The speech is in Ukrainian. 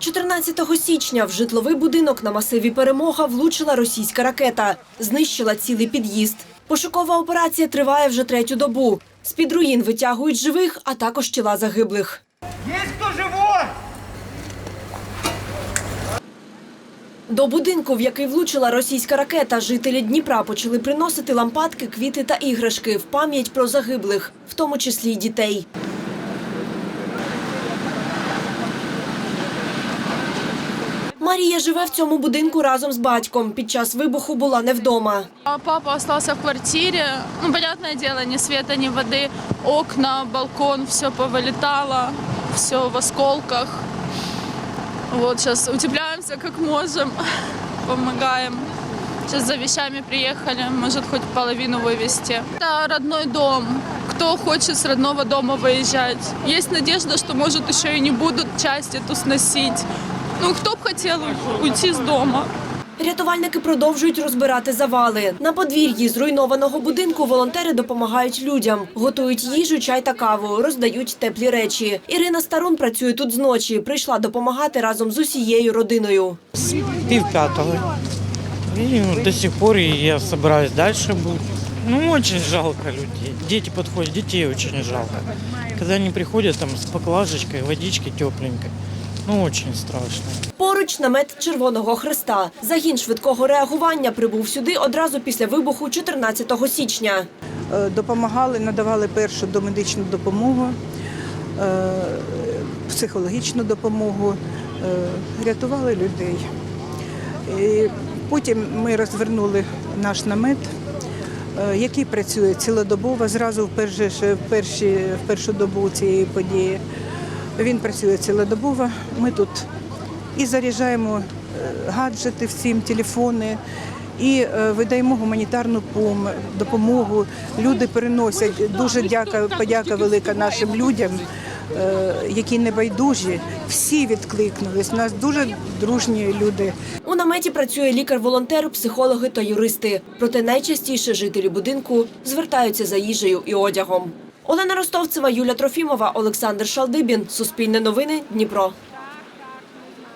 14 січня в житловий будинок на масиві Перемога влучила російська ракета, знищила цілий під'їзд. Пошукова операція триває вже третю добу. З-під руїн витягують живих, а також тіла загиблих. Есть кто живой? До будинку, в який влучила російська ракета, жителі Дніпра почали приносити лампадки, квіти та іграшки в пам'ять про загиблих, в тому числі й дітей. Марія живе в цьому будинку разом з батьком. Під час вибуху була не вдома. А Папа остался в квартире. Ну, понятное дело, ни света, ни воды. Окна, балкон, все повылетало, все в осколках. Вот сейчас утепляемся как можем, помогаем. Сейчас за вещами приехали, может хоть половину вывести. Это родной дом. Кто хочет с родного дома выезжать? Есть надежда, что может еще и не будут часть эту сносить. Ну, кто бы хотел уйти с дома? Рятувальники продовжують розбирати завали. На подвір'ї зруйнованого будинку волонтери допомагають людям, готують їжу, чай та каву, роздають теплі речі. Ірина Старун працює тут зночі. Прийшла допомагати разом з усією родиною. пів пятого. Ну, до сих пор я собираюсь дальше быть. Ну, очень жалко людей. Дети подходят, детей очень жалко. Когда они приходят там с поклажечкой, водички тепленькой, ну, очень страшно. Поруч намет Червоного Христа. Загін швидкого реагування прибув сюди одразу після вибуху 14 січня. Е, допомагали, надавали першу домедичну допомогу, е, психологічну допомогу, е, рятували людей. І потім ми розвернули наш намет, який працює цілодобово, зразу в, перші, в першу добу цієї події. Він працює цілодобово. Ми тут і заряджаємо е, гаджети всім, телефони, і е, видаємо гуманітарну допомогу. Люди переносять. Дуже дяка, подяка велика нашим людям, е, які небайдужі. Всі відкликнулись. У нас дуже дружні люди. У наметі працює лікар-волонтер, психологи та юристи. Проте найчастіше жителі будинку звертаються за їжею і одягом. Олена Ростовцева, Юля Трофімова, Олександр Шалдибін. Суспільне новини. Дніпро.